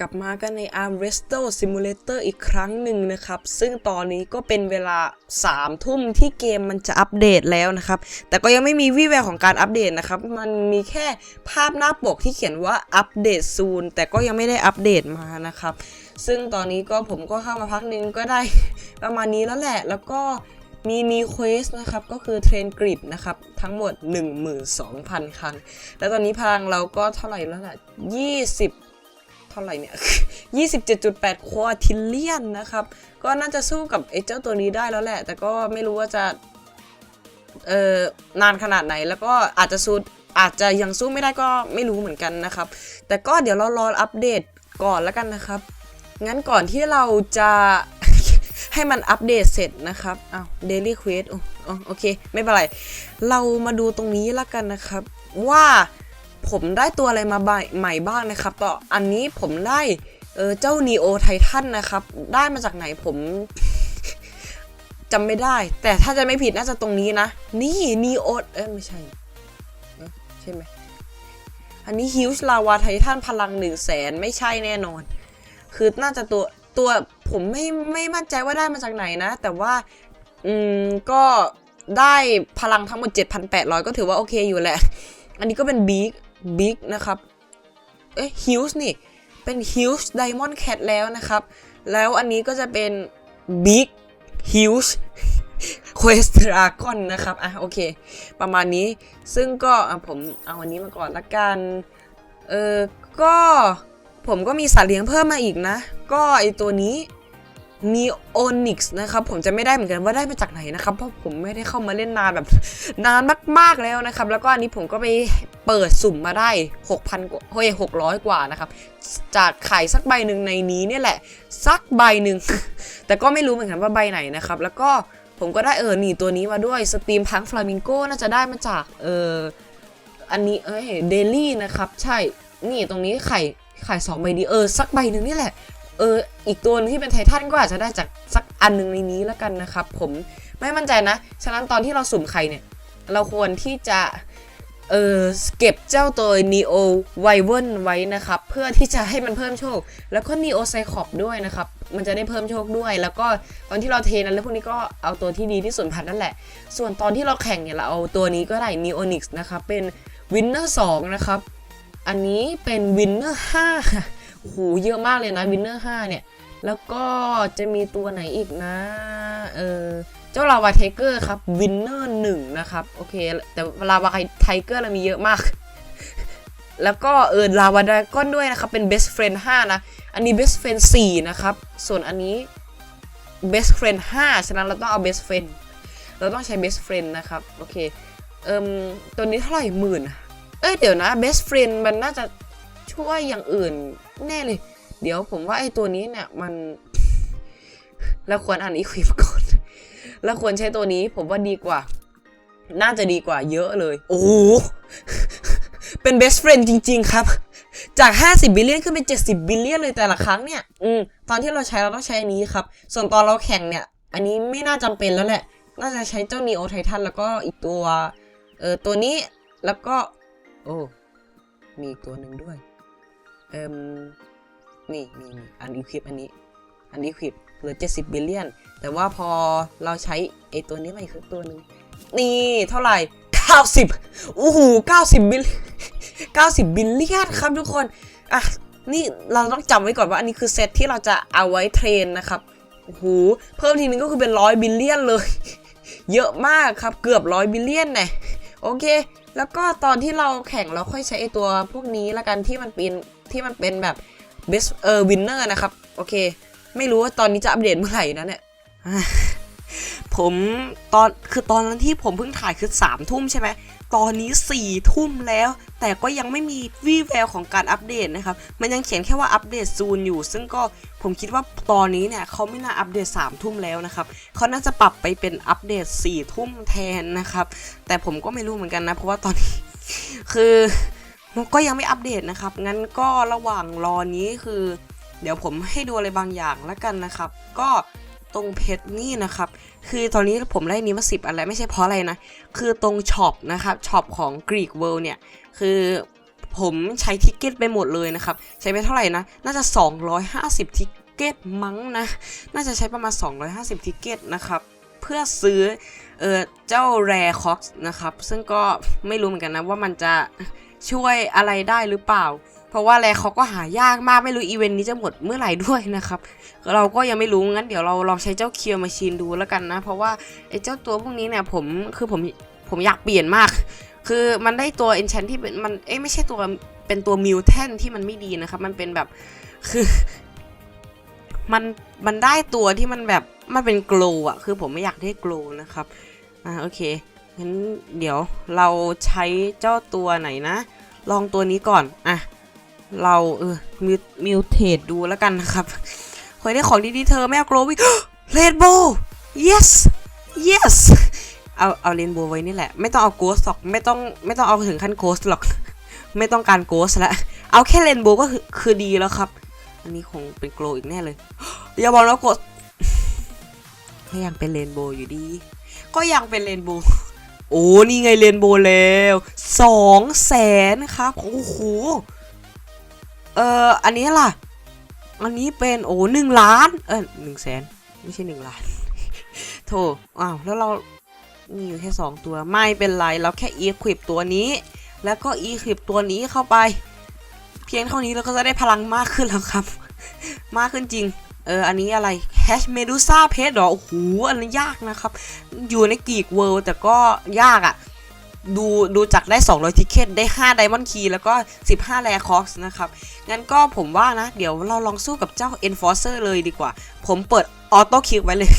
กลับมากันใน Arm Wrestle Simulator อีกครั้งหนึ่งนะครับ ซึ่งตอนนี้ก็เป็นเวลา 3 ทุ่มที่เกมมันจะอัปเดตแล้วนะครับ แต่ก็ยังไม่มีวี่แววของการอัปเดตนะครับ มันมีแค่ภาพหน้าปกที่เขียนว่าอัปเดตซูนแต่ก็ยังไม่ได้อัปเดตมานะครับ ซึ่งตอนนี้ก็ผมก็เข้ามาพักนึงก็ได้ประมาณนี้แล้วแหละ แล้วก็มีมีเควสนะครับ ก็คือเทรนกริดนะครับ ทั้งหมด 12,000 ครั้ง แล้วตอนนี้พลังเราก็เท่าไหร่แล้วล่ะ20 เท่าไหร่เนี่ย 27.8ควอทิลเลียนนะครับ ก็น่าจะสู้กับไอ้เจ้าตัวนี้ได้แล้วแหละ แต่ก็ไม่รู้ว่าจะ เอ่อนานขนาดไหน แล้วก็อาจจะสู้อาจจะยังสู้ไม่ได้ก็ไม่รู้เหมือนกันนะครับ แต่ก็เดี๋ยวเรารออัปเดตก่อนแล้วกันนะครับ งั้นก่อนที่เราจะให้มันอัปเดตเสร็จนะครับ อ้าว Daily Quest โอ้อ๋อโอเค ไม่เป็นไร เรามาดูตรงนี้แล้วกันนะครับ ว่า ผมได้ตัวอะไรมาใบใหม่บ้างนะครับต่ออันนี้ผมได้เออเจ้า Neo Titan นนะครับ ได้มาจากไหนผมจำไม่ได้ แต่ถ้าจะไม่ผิดน่าจะตรงนี้นะ นี่ Neo เอ้ไม่ใช่ใช่ไหมอันนี้ Huge Lava Titan พลัง1 0 0 0 0แสนไม่ใช่แน่นอน คือน่าจะตัวตัวผมไม่ไม่มั่นใจว่าได้มาจากไหนนะ แต่ว่าอืมก็ได้พลังทั้งหมด 7,800 ก็ถือว่าโอเคอยู่แหละ อันนี้ก็เป็นบิ๊ก บิ๊กนะครับ เอ๊ะฮิวส์นี่ เป็นฮิวส์ไดมอนด์แคทแล้วนะครับ แล้วอันนี้ก็จะเป็นบิ๊กฮิวส์ควสตรากอนนะครับ อะ โอเค ประมาณนี้ ซึ่งก็อะผมเอาอันนี้มาก่อนละกัน เออก็ผมก็มีสัตว์เลี้ยงเพิ่มมาอีกนะ ก็ไอตัวนี้ Neonix นะครับผมจะไม่ได้เหมือนกันว่าได้มาจากไหนนะครับ เพราะผมไม่ได้เข้ามาเล่นนานแบบนานมากๆแล้วนะครับ แล้วก็อันนี้ผมก็ไปเปิดสุ่มมาได้ 6,000กว่าเฮ้ย600 กว่านะครับ จากไข่สักใบหนึ่งในนี้เนี่ยแหละ สักใบหนึ่ง แต่ก็ไม่รู้เหมือนกันว่าใบไหนนะครับ แล้วก็ผมก็ได้เออหนีตัวนี้มาด้วยสตรีมพังฟลามิงโกน่าจะได้มาจากเอออันนี้เอ้ยเดลี่นะครับ ใช่นี่ตรงนี้ไข่ไข่สองใบดีเออสักใบหนึ่งนี่แหละ เอออีกตัวนึงที่เป็นไททันก็อาจจะได้จากสักอันหนึ่งในนี้แล้วกันนะครับ ผมไม่มั่นใจนะ ฉะนั้นตอนที่เราสุ่มไข่เนี่ย เราควรที่จะเออเก็บเจ้าตัว Neo w i v e r n ไว้นะครับ เพื่อที่จะให้มันเพิ่มโชค แล้วก็ Neo c y c l o p ด้วยนะครับ มันจะได้เพิ่มโชคด้วย แล้วก็ตอนที่เราเทนั้นแล้วพวกนี้ก็เอาตัวที่ดีที่สุดพันนั่นแหละ ส่วนตอนที่เราแข่งเนี่ยเราเอาตัวนี้ก็ได้ Neonix นะครับ เป็น Winner 2 นะครับ อันนี้เป็น Winner 5ค่ะโอ้โหเยอะมากเลยนะวินเนอร์5เนี่ย แล้วก็จะมีตัวไหนอีกนะเออเจ้าลาวาไทเกอร์ครับวินเนอร์หนึ่งนะครับ โอเค แต่ลาวาไทเกอร์เรามีเยอะมาก แล้วก็เออลาวาดราก้อนด้วยนะครับ เป็น best friend 5 นะ อันนี้ best friend 4 นะครับ ส่วนอันนี้ best friend 5 ฉะนั้นเราต้องเอา best friend เราต้องใช้ best friend นะครับ โอเค เอิมตัวนี้เท่าไหร่หมื่น เอ้ย เดี๋ยวนะ best friend มันน่าจะ ช่วยอย่างอื่นแน่เลย เดี๋ยวผมว่าไอ้ตัวนี้เนี่ยมันเราควรอ่านอีควิปก่อนเราควรใช้ตัวนี้ผมว่าดีกว่า น่าจะดีกว่าเยอะเลย โอ้โหเป็น best friend จริง ๆ ครับ จาก 50 บิลเลียนขึ้นเป็น 70 บิลเลียนเลยแต่ละครั้งเนี่ย อืม ตอนที่เราใช้เราต้องใช้อันนี้ครับ ส่วนตอนเราแข่งเนี่ย อันนี้ไม่น่าจำเป็นแล้วแหละ น่าจะใช้เจ้า Neo Titan แล้วก็อีกตัว เออตัวนี้ แล้วก็ โอ้ มีอีกตัวหนึ่งด้วย เอ่มนี่นี่นี่อันอีควิปอันนี้ อันอีควิปเหลือ 70 บิลเลียน แต่ว่าพอเราใช้ไอตัวนี้มาอีกตัวหนึ่งนี่เท่าไหร่ 90โอ้โห90 บิล90 บิลเลียนครับทุกคน อะ นี่เราต้องจำไว้ก่อนว่าอันนี้คือเซตที่เราจะเอาไว้เทรนนะครับโอ้โหเพิ่มทีนึงก็คือเป็นร้อยบิลเลียนเลย เยอะมากครับเกือบร้อยบิลเลียนแน่โอเค แล้วก็ตอนที่เราแข่งเราค่อยใช้ไอตัวพวกนี้ละกันที่มันเป็น ที่มันเป็นแบบ best เออ winner นะครับ โอเค ไม่รู้ว่าตอนนี้จะอัปเดตเมื่อไหร่นะเนี่ยผมตอนคือตอนนั้นที่ผมเพิ่งถ่ายคือสามทุ่มใช่ไหมตอนนี้สี่ทุ่มแล้ว แต่ก็ยังไม่มีวี่แววของการอัปเดตนะครับ มันยังเขียนแค่ว่าอัปเดตซูนอยู่ ซึ่งก็ผมคิดว่าตอนนี้เนี่ยเขาไม่น่าอัปเดต3ามทุ่มแล้วนะครับเขาน่าจะปรับไปเป็นอัปเดต4ี่ทุ่มแทนนะครับ แต่ผมก็ไม่รู้เหมือนกันนะ เพราะว่าตอนนี้ คือ ก็ยังไม่อัปเดตนะครับ งั้นก็ระหว่างรอนี้คือ เดี๋ยวผมให้ดูอะไรบางอย่างแล้วกันนะครับ ก็ตรงเพจนี่นะครับ คือตอนนี้ผมได้นี้มาสิบอันแล้วไม่ใช่เพราะอะไรนะ คือตรงช็อปนะครับ ช็อปของ Greek World เนี่ย คือผมใช้ทิกเก็ตไปหมดเลยนะครับ ใช้ไปเท่าไหร่นะ น่าจะ 250 ทิกเก็ตมั้งนะ น่าจะใช้ประมาณ 250 ทิกเก็ตนะครับ เพื่อซื้อเออเจ้าแรคอกนะครับ ซึ่งก็ไม่รู้เหมือนกันนะว่ามันจะ ช่วยอะไรได้หรือเปล่า เพราะว่าแรคอกก็หายากมากไม่รู้อีเวนต์นี้จะหมดเมื่อไหร่ด้วยนะครับ เราก็ยังไม่รู้งั้นเดี๋ยวเราลองใช้เจ้าเคียวมาชีนดูแล้วกันนะ เพราะว่าไอ้เจ้าตัวพวกนี้เนี่ยผมคือผมผมอยากเปลี่ยนมาก คือมันได้ตัว enchant ที่เป็นมันเอ้ไม่ใช่ตัวเป็นตัวมิวแทนที่มันไม่ดีนะครับ มันเป็นแบบคือมันมันได้ตัวที่มันแบบมันเป็นโกลอะคือผมไม่อยากได้โกลนะครับ อ่าโอเค งั้นเดี๋ยวเราใช้เจ้าตัวไหนนะ ลองตัวนี้ก่อนอะเราเออมิวมิวเทดดูแล้วกันนะครับเคยได้ของดีๆเธอไม่โกลวิเรนโบว์ yes yes เอาเอาเรนโบว์ไว้นี่แหละ ไม่ต้องเอาโกสหรอกไม่ต้องไม่ต้องเอาถึงขั้นโกสหรอก ไม่ต้องการโกสล้วเอาแค่เรนโบว์ก็คือคือดีแล้วครับ อันนี้คงเป็นโกลอีกแน่เลย อย่าบอกแล้วโกสก็ยังเป็นเรนโบว์อยู่ดี ก็ยังเป็นเรนโบว์ โอ้นี่ไงเรนโบว์แล้วสองแสนครับโอ้โหเอ่ออันนี้ล่ะ อันนี้เป็นโอ้หนึ่งล้าน เออหนึ่งแสนไม่ใช่หนึ่งล้านโถอ้าวแล้วเรามีอยู่แค่สองตัวไม่เป็นไรเราแค่ equip ตัวนี้ แล้วก็ equip ตัวนี้เข้าไป เพียงเท่านี้เราก็จะได้พลังมากขึ้นแล้วครับ มากขึ้นจริง เอออันนี้อะไร Hash Medusa เพชรหรอโอ้โหอันนี้ยากนะครับ อยู่ในกีกเวิลด์แต่ก็ยากอะ่ะดูดูจากได้ 200 ทิเก็ตได้5 Diamond Key แล้วก็ 15 Rare Cox นะครับ งั้นก็ผมว่านะ เดี๋ยวเราลองสู้กับเจ้า Enforcer เลยดีกว่า ผมเปิดออโต้คิวไว้เลย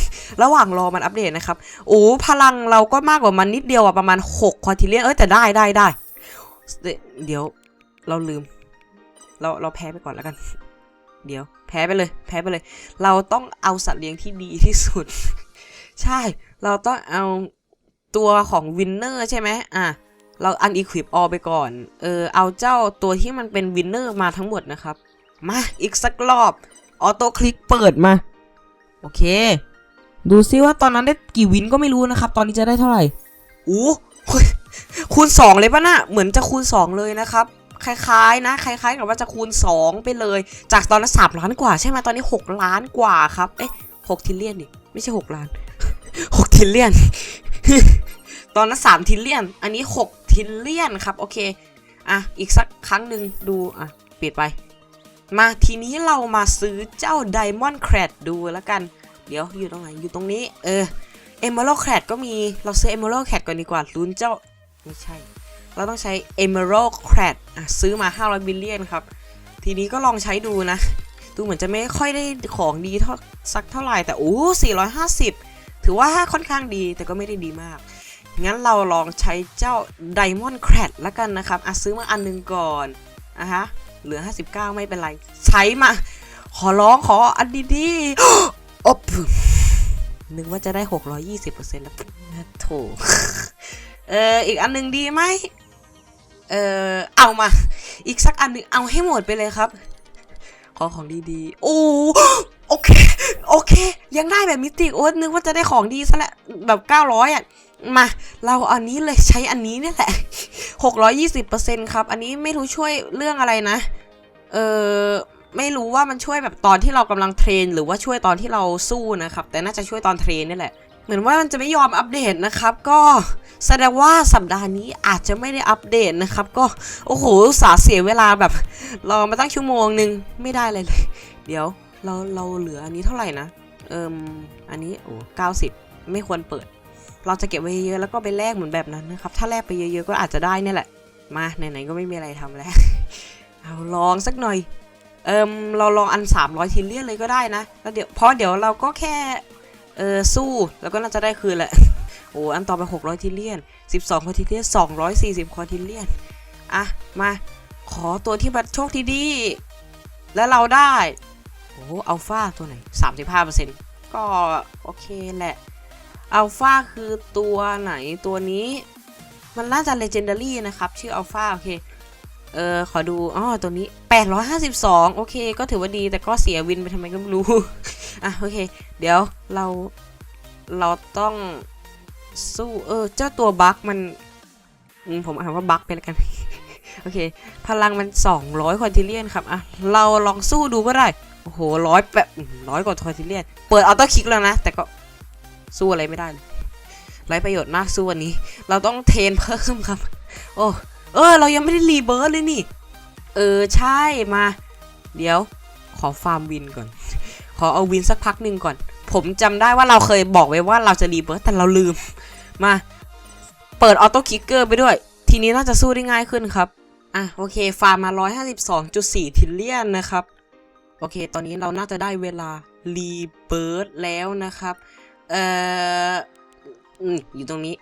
ระหว่างรอมันอัปเดตนะครับ โอ้พลังเราก็มากกว่ามันนิดเดียวอะประมาณ 6 ควอทิเลียน เอ้ย แต่ได้ได้ได้ เดี๋ยวเราลืม เราเราแพ้ไปก่อนแล้วกัน เดี๋ยว แพ้ไปเลย แพ้ไปเลย เราต้องเอาสัตว์เลี้ยงที่ดีที่สุด ใช่ เราต้องเอาตัวของวินเนอร์ใช่ไหมอะ เราอันอีควิปออไปก่อน เออ เอาเจ้าตัวที่มันเป็นวินเนอร์มาทั้งหมดนะครับ มา อีกสักรอบ ออโต้คลิกเปิดมา โอเค ดูซิว่าตอนนั้นได้กี่วินก็ไม่รู้นะครับ ตอนนี้จะได้เท่าไหร่อู้คูณสองเลยปะน่ะเหมือนจะคูณสองเลยนะครับ คล้ายๆ นะ คล้ายๆ กับว่าจะคูณ 2 ไปเลย จากตอนนั้นสามล้านกว่าใช่ไหมตอนนี้ 6 ล้านกว่าครับ เอ๊ะหกทิลเลียนดิไม่ใช่ 6 ล้าน 6 ทิลเลียน ตอนนั้น3ทิลเลียน อันนี้ 6 ทิลเลียนครับ โอเค อะ อีกสักครั้งหนึ่งดู อะเปิดไป มาทีนี้เรามาซื้อเจ้า Diamond c r a d ดูแล้วกัน เดี๋ยวอยู่ตรงไหน อยู่ตรงนี้ เออ Emerald c r a d ก็มี เราซื้อ Emerald c r a d ก่อนดีกว่าลุ้นเจ้า ไม่ใช่ เราต้องใช้ Emerald c r a d ซื้อมา 500บิลเลียนครับ ทีนี้ก็ลองใช้ดูนะ ดูเหมือนจะไม่ค่อยได้ของดีเท่าสักเท่าไหร่ แต่โอ้450 ถือว่าค่อนข้างดีแต่ก็ไม่ได้ดีมาก งั้นเราลองใช้เจ้า Diamond c r a d แล้วกันนะครับอะซื้อมาอันหนึงก่อนอะฮะเหลือ 59 ไม่เป็นไร ใช้มา ขอร้องขออันดีๆอบนึกว่าจะได้ 620%แล้วโถเอออีกอันหนึ่งดีไหม เออเอามา อีกสักอันหนึ่งเอาให้หมดไปเลยครับ ขอของดีๆ โอ้โอเค โอเค ยังได้แบบมิติโอ้นึกว่าจะได้ของดีซะแหละแบบ900อะ มา เราอันนี้เลยใช้อันนี้นี่แหละ620%ครับ อันนี้ไม่รู้ช่วยเรื่องอะไรนะ เออไม่รู้ว่ามันช่วยแบบตอนที่เรากำลังเทรน หรือว่าช่วยตอนที่เราสู้นะครับ แต่น่าจะช่วยตอนเทรนนี่แหละ มือนว่ามันจะไม่ยอมอัปเดตนะครับ ก็แสดงว่าสัปดาห์นี้อาจจะไม่ได้อัปเดตนะครับ ก็โอ้โหสาเสียเวลาแบบรอมาตั้งชั่วโมงหนึ่งไม่ได้เลยเลย เดี๋ยวเราเราเหลืออันนี้เท่าไหร่นะเอิมอันนี้โอ้เก้าสิบไม่ควรเปิด เราจะเก็บไว้เยอะแล้วก็ไปแลกเหมือนแบบนั้นนะครับ ถ้าแลกไปเยอะๆก็อาจจะได้นี่แหละ มาไหนๆก็ไม่มีอะไรทำแล้วเอาลองสักหน่อยเอิมเราลองอัน300ทิลเลียนเลยก็ได้นะแล้วเดี๋ยวเพราะเดี๋ยวเราก็แค่ ออสู้แล้วก็น่าจะได้คืนแหละ โอ้อันต่อไป600ทิลเลียน 12คอทิลเลียน240คอทิลเลียน อะ มา ขอตัวที่บัตรโชคที่ดีแล้วเราได้ โอ้อัลฟาตัวไหน 35%ก็โอเคแหละอัลฟาคือตัวไหนตัวนี้ มันน่าจะ legendary นะครับ ชื่ออัลฟาโอเค เออขอดูอ๋อตัวนี้ 852 โอเค ก็ถือว่าดีแต่ก็เสียวินไปทำไมก็ไม่รู้ อะโอเค เดี๋ยวเราเราต้องสู้เออ เจ้าตัวบั๊กมันผมอ่านว่าบั๊กไปแล้วกัน โอเค พลังมัน 200ควอนทิเลียนครับอะเราลองสู้ดูก็ได้ โอ้โหร้อยแบบร้อยกว่าควอนทิเลียน เปิดออโต้คลิกแล้วนะ แต่ก็สู้อะไรไม่ได้เลยไรประโยชน์มากสู้วันนี้ เราต้องเทนเพิ่มครับ โอ้เออ เรายังไม่ได้รีเบิร์ดเลยนี่ เออ ใช่มา เดี๋ยว ขอฟาร์มวินก่อน อเอาวินสักพักหนึ่งก่อน ผมจำได้ว่าเราเคยบอกไว้ว่าเราจะรีเบิร์ดแต่เราลืม มา เปิดออโต้คิกเกอร์ไปด้วย ทีนี้น่าจะสู้ได้ง่ายขึ้นครับ อะโอเค ฟาร์มมา 152.4 ทิลเลียนนะครับ โอเค ตอนนี้เราน่าจะได้เวลารีเบิร์ดแล้วนะครับ เอ่ออยู่ตรงนี้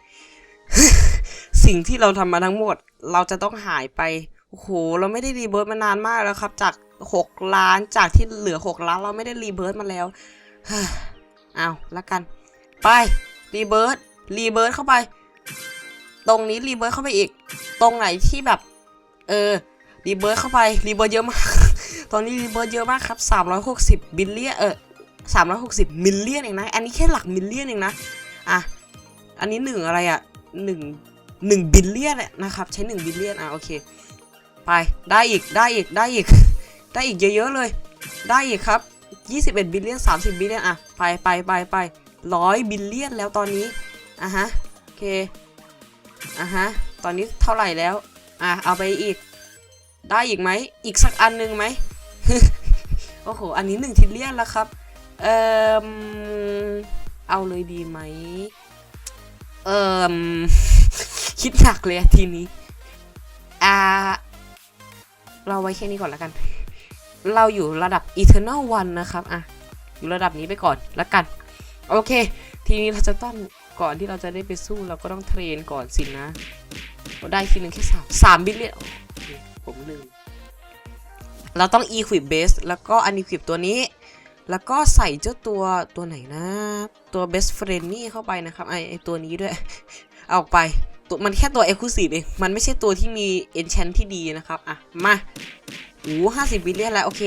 สิ่งที่เราทำมาทั้งหมด เราจะต้องหายไป โอ้โห เราไม่ได้รีเบิร์ดมานานมากแล้วครับ จาก 6 ล้านจากที่เหลือ 6 ล้านเราไม่ได้รีเบิร์ดมาแล้วเอาละกัน ไปรีเบิร์ดรีเบิร์ดเข้าไป ตรงนี้รีเบิร์ดเข้าไปอีก ตรงไหนที่แบบ เออรีเบิร์ดเข้าไปรีเบิร์ดเยอะมาก ตอนนี้รีเบิร์ดเยอะมากครับ 360บิลเลียนเออ360มิลเลียนเองนะ อันนี้แค่หลักมิลเลียนเองนะอะอันนี้หนึ่งอะไรอะหนึ่งหนึ่งบิลเลียนนะครับ ใช้หนึ่งบิลเลียนอะโอเค ไปได้อีกได้อีกได้อีก ได้อีกเยอะๆเลย ได้อีกครับ 21 บิลเลียน 30 บิลเลียนอะไปไปไปไปร้อยบิลเลียนแล้วตอนนี้อะฮะโอเคอะฮะตอนนี้เท่าไหร่แล้วอะเอาไปอีก ได้อีกไหมอีกสักอันหนึ่งไหมโอ้โหอันนี้หนึ่งทิลเลียนแล้วครับเอ่อเอาเลยดีไหมเอ่อคิดหนักเลยอะทีนี้อ่าเราไว้แค่นี้ก่อนแล้วกัน เราอยู่ระดับ Eternal One นะครับ อะ อยู่ระดับนี้ไปก่อนแล้วกัน โอเค ทีนี้เราจะต้องก่อนที่เราจะได้ไปสู้เราก็ต้องเทรนก่อนสินะเราได้ทีหนึ่งแค่สามสามบิลเลียนโอเคผมลืมเราต้อง equip base แล้วก็ unequip ตัวนี้ แล้วก็ใส่เจ้าตัวตัวไหนนะ ตัว best friend นี่เข้าไปนะครับไอไอตัวนี้ด้วย เอาออกไปตัวมันแค่ตัว exclusive เอง มันไม่ใช่ตัวที่มี enchant ที่ดีนะครับ อะ มา โอ้ห้าสิบบิลเลียนแล้วโอเค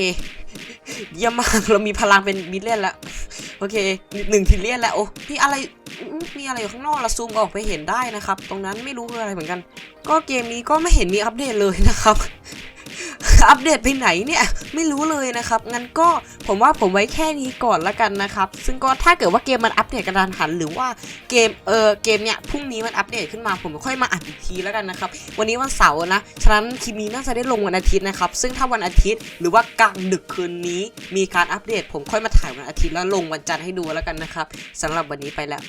เยี่ยมมาก เรามีพลังเป็นบิลเลียนแล้ว โอเคหนึ่งทิลเลียนแล้ว โอ้พี่อะไร มีอะไรอยู่ข้างนอกเราซูมออกไปเห็นได้นะครับ ตรงนั้นไม่รู้คืออะไรเหมือนกัน ก็เกมนี้ก็ไม่เห็นมีอัปเดตเลยนะครับ อัปเดตไปไหนเนี่ยไม่รู้เลยนะครับงั้นก็ผมว่าผมไว้แค่นี้ก่อนละกันนะครับ ซึ่งก็ถ้าเกิดว่าเกมมันอัปเดตกระดานหัน หรือว่าเกมเออเกมเนี่ยพรุ่งนี้มันอัปเดตขึ้นมาผมค่อยมาอัดอีกทีแล้วกันนะครับ วันนี้วันเสาร์นะฉะนั้นคลิปนี้น่าจะได้ลงวันอาทิตย์นะครับ ซึ่งถ้าวันอาทิตย์หรือว่ากลางดึกคืนนี้ มีการอัปเดต ผมค่อยมาถ่ายวันอาทิตย์แล้วลงวันจันทร์ให้ดูแล้วกันนะครับสำหรับวันนี้ไปแล้ว